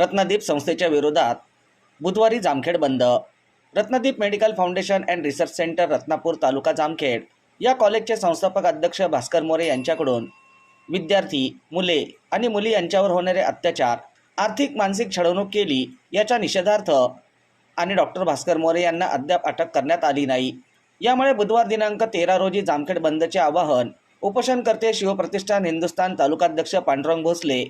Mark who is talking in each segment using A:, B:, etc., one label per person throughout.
A: रत्नदीप संस्थेच्या विरोधात बुधवारी जामखेड बंद. Ratnadeep medical foundation and research centre Ratnapur taluka Jamkhed या कॉलेजचे संस्थापक अध्यक्ष भास्कर मोरे यांच्याकडून विद्यार्थी मुले आणि मुली यांच्यावर होणारे अत्याचार आर्थिक मानसिक छळवणूक केली याच्या निषेधार्थ आणि डॉक्टर भास्कर मोरे यांना अद्याप अटक करण्यात आली नाही. यामुळे बुधवार दिनांक तेरा रोजी जामखेड बंदचे आवाहन उपोषणकर्ते शिवप्रतिष्ठान हिंदुस्थान तालुकाध्यक्ष पांडुरंग भोसले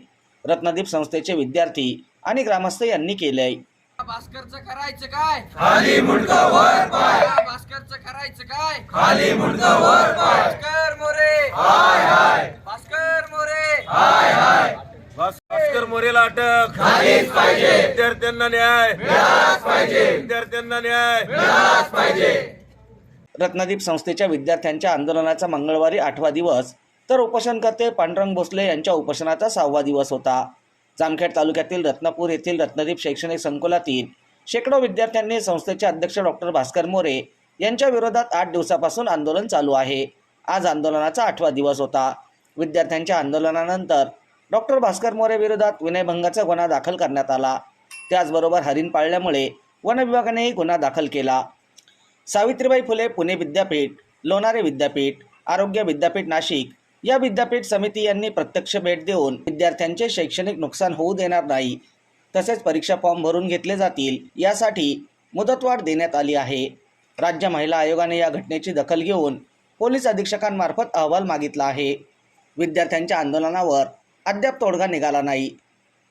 A: रत्नदीप संस्थेचे विद्यार्थी आणि ग्रामस्थ यांनी केले
B: भास्करचं करायचं काय?
C: खाली मुंडका वर पाय.
B: भास्करचं करायचं काय?
C: खाली मुंडका वर पाय.
B: भास्कर मोरे.
C: हाय हाय.
B: भास्कर मोरे.
C: हाय हाय.
D: भास्कर मोरेला अटक.
C: झालीच पाहिजे.
D: विद्यार्थ्यांना न्याय.
C: मिळालाच पाहिजे.
D: विद्यार्थ्यांना न्याय.
C: मिळालाच पाहिजे.
A: रत्नदीप संस्थेच्या विद्यार्थ्यांच्या आंदोलनाचा मंगळवारी आठवा दिवस तर उपोषणकर्ते पांडुरंग भोसले यांच्या उपोषणाचा सहावा दिवस होता. जामखेड तालुक्यातील रत्नापूर येथील रत्नदीप शैक्षणिक संकुलातील शेकडो विद्यार्थ्यांनी संस्थेचे अध्यक्ष डॉक्टर भास्कर मोरे यांच्या विरोधात आठ दिवसापासून आंदोलन चालू आहे. आज आंदोलनाचा आठवा दिवस होता. विद्यार्थ्यांच्या आंदोलनानंतर डॉक्टर भास्कर मोरे विरोधात विनयभंगाचा गुन्हा दाखल करण्यात आला. त्याचबरोबर हरिण पाळल्यामुळे वन विभागानेही गुन्हा दाखल केला. सावित्रीबाई फुले पुणे विद्यापीठ लोणारे विद्यापीठ आरोग्य विद्यापीठ नाशिक या विद्यापीठ समिती यांनी प्रत्यक्ष भेट देऊन विद्यार्थ्यांचे शैक्षणिक नुकसान होऊ देणार नाही तसेच परीक्षा फॉर्म भरून घेतले जातील यासाठी मुदतवाढ देण्यात आली आहे. राज्य महिला आयोगाने या घटनेची दखल घेऊन पोलीस अधीक्षकांमार्फत अहवाल मागितला आहे. विद्यार्थ्यांच्या आंदोलनावर अद्याप तोडगा निघाला नाही.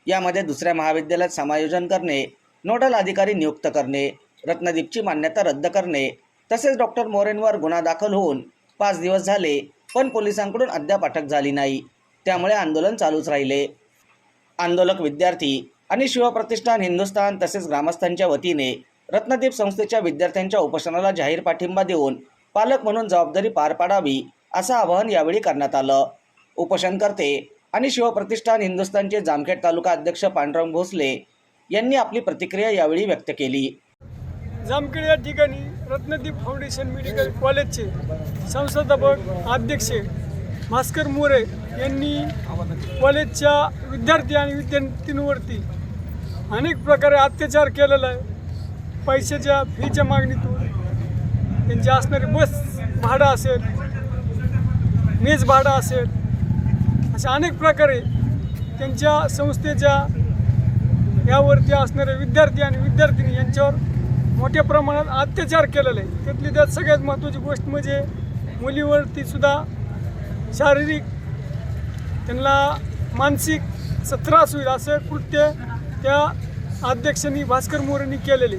A: यामध्ये दुसऱ्या महाविद्यालयात समायोजन करणे नोडल अधिकारी नियुक्त करणे रत्नदीपची मान्यता रद्द करणे तसेच डॉक्टर मोरेंवर गुन्हा दाखल होऊन पाच दिवस झाले पण पोलिसांकडून अद्याप अटक झाली नाही. त्यामुळे आंदोलन चालूच राहिले. आंदोलक विद्यार्थी आणि शिवप्रतिष्ठान हिंदुस्थान तसेच ग्रामस्थांच्या वतीने रत्नदीप संस्थेच्या विद्यार्थ्यांच्या उपोषणाला जाहीर पाठिंबा देऊन पालक म्हणून जबाबदारी पार पाडावी असं आवाहन यावेळी करण्यात आलं. उपोषणकर्ते आणि शिवप्रतिष्ठान हिंदुस्थानचे जामखेड तालुका अध्यक्ष पांडुरंग भोसले यांनी आपली प्रतिक्रिया यावेळी व्यक्त केली.
E: जामखेड या ठिकाणी रत्नदीप फाउंडेशन मेडिकल कॉलेजचे संस्थापक अध्यक्ष भास्कर मोरे यांनी कॉलेजच्या विद्यार्थी आणि विद्यार्थींवरती अनेक प्रकारे अत्याचार केलेला आहे. पैशाच्या फीच्या मागणीतून त्यांची असणारी बस भाडं असेल मेज भाडं असेल अशा अनेक प्रकारे त्यांच्या संस्थेच्या यावरती असणारे विद्यार्थी आणि विद्यार्थिनी यांच्यावर मोठ्या प्रमाणात अत्याचार केलेला आहे त्यातली त्यात सगळ्यात महत्त्वाची गोष्ट म्हणजे मुलीवरती सुद्धा शारीरिक त्यांना मानसिक स- त्रास होईल असं कृत्य त्या अध्यक्षांनी भास्कर मोरेंनी केलेले.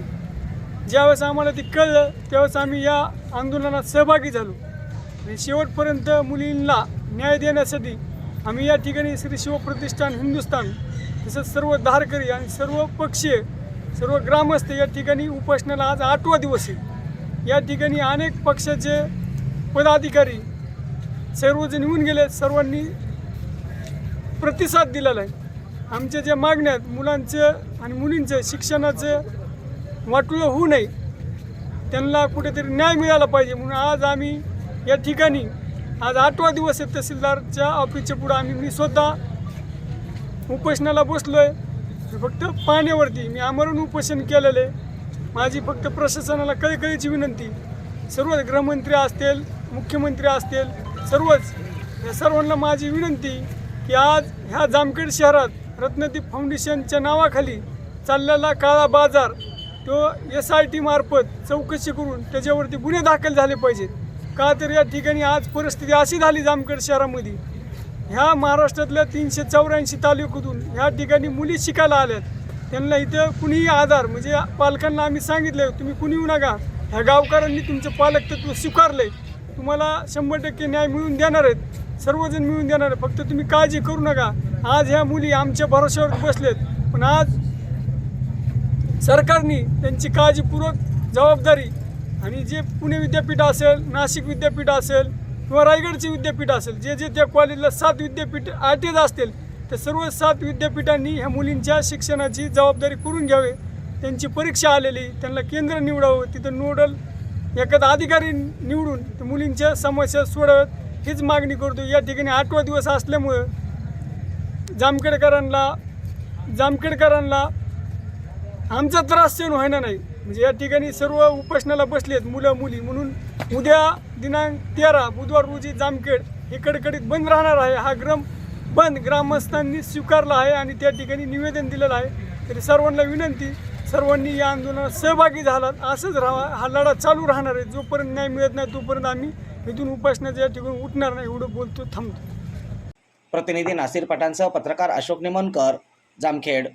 E: ज्यावेळेस आम्हाला ते कळलं त्यावेळेस आम्ही या आंदोलनात सहभागी झालो. आणि शेवटपर्यंत मुलींना न्याय देण्यासाठी आम्ही या ठिकाणी श्री शिवप्रतिष्ठान हिंदुस्थान तसंच सर्व धारकरी आणि सर्व पक्षीय सर्व ग्रामस्थ या ठिकाणी उपोषणाला आज आठवा दिवस आहे. या ठिकाणी अनेक पक्षाचे पदाधिकारी सर्वजण येऊन गेले सर्वांनी प्रतिसाद दिलेला आहे. आमच्या ज्या मागण्या आहेत मुलांचं आणि मुलींचं शिक्षणाचं वाटोळं होऊ नये. त्यांना कुठेतरी न्याय मिळाला पाहिजे म्हणून आज आम्ही या ठिकाणी आज आठवा दिवस आहे तहसीलदारच्या ऑफिसच्या पुढं आम्ही मी स्वतः उपोषणाला बसलो आहे फक्त पाण्यावरती मी आमरण उपोषण केलेलं. आहे माझी फक्त प्रशासनाला कळकळीची विनंती. सर्व गृहमंत्री असतील मुख्यमंत्री असतील सर्वच या सर्वांना माझी विनंती की आज ह्या जामखेड शहरात रत्नदीप फाउंडेशनच्या नावाखाली चाललेला काळा बाजार तो एस आय टी मार्फत चौकशी करून त्याच्यावरती गुन्हे दाखल झाले पाहिजेत. का तर या ठिकाणी आज परिस्थिती अशी झाली जामखेड शहरामध्ये ह्या महाराष्ट्रातल्या तीनशे चौऱ्याऐंशी तालुक्यातून ह्या ठिकाणी मुली शिकायला आल्यात. त्यांना इथं कुणीही आधार म्हणजे पालकांना आम्ही सांगितलं तुम्ही कुणी येऊ नका. ह्या गावकऱ्यांनी तुमचं पालक तत्व स्वीकारले तुम्हाला शंभर टक्के न्याय मिळून देणार आहेत. सर्वजण मिळून देणार आहेत. फक्त तुम्ही काळजी करू नका. आज ह्या मुली आमच्या भरोश्यावर बसलेत. पण आज सरकारने त्यांची काळजीपूर्वक जबाबदारी आणि जे पुणे विद्यापीठ असेल नाशिक विद्यापीठ असेल किंवा रायगडचे विद्यापीठ असेल जे जे त्या कॉलेजला सात विद्यापीठ आठेज असतील तर सर्व सात विद्यापीठांनी ह्या मुलींच्या शिक्षणाची जबाबदारी करून घ्यावे. त्यांची परीक्षा आलेली त्यांना केंद्र निवडावं तिथं नोडल एखादा अधिकारी निवडून त्या मुलींच्या समस्या सोडाव्यात हीच मागणी करतो. या ठिकाणी आठवा दिवस असल्यामुळं जामखेडकरांना जामखेडकरांना आमचा त्रास सहन व्हायना नाही. म्हणजे या ठिकाणी सर्व उपोषणाला बसलेत मुलं मुली. म्हणून उद्या दिनांक तेरा बुधवार रोजी जामखेड हे कडकडीत बंद राहणार आहे. हा ग्रम बंद ग्रामस्थांनी स्वीकारला आहे आणि त्या ठिकाणी निवेदन दिलेलं आहे. तरी सर्वांना विनंती सर्वांनी या आंदोलनात सहभागी झालात असंच राहा. हा लढा चालू राहणार आहे. जोपर्यंत न्याय मिळत नाही तोपर्यंत आम्ही इथून उपासनाच्या या ठिकाणी उठणार नाही एवढं बोलतो थांबतो.
A: प्रतिनिधी नासिर पठाणसह पत्रकार अशोक निमनकर जामखेड.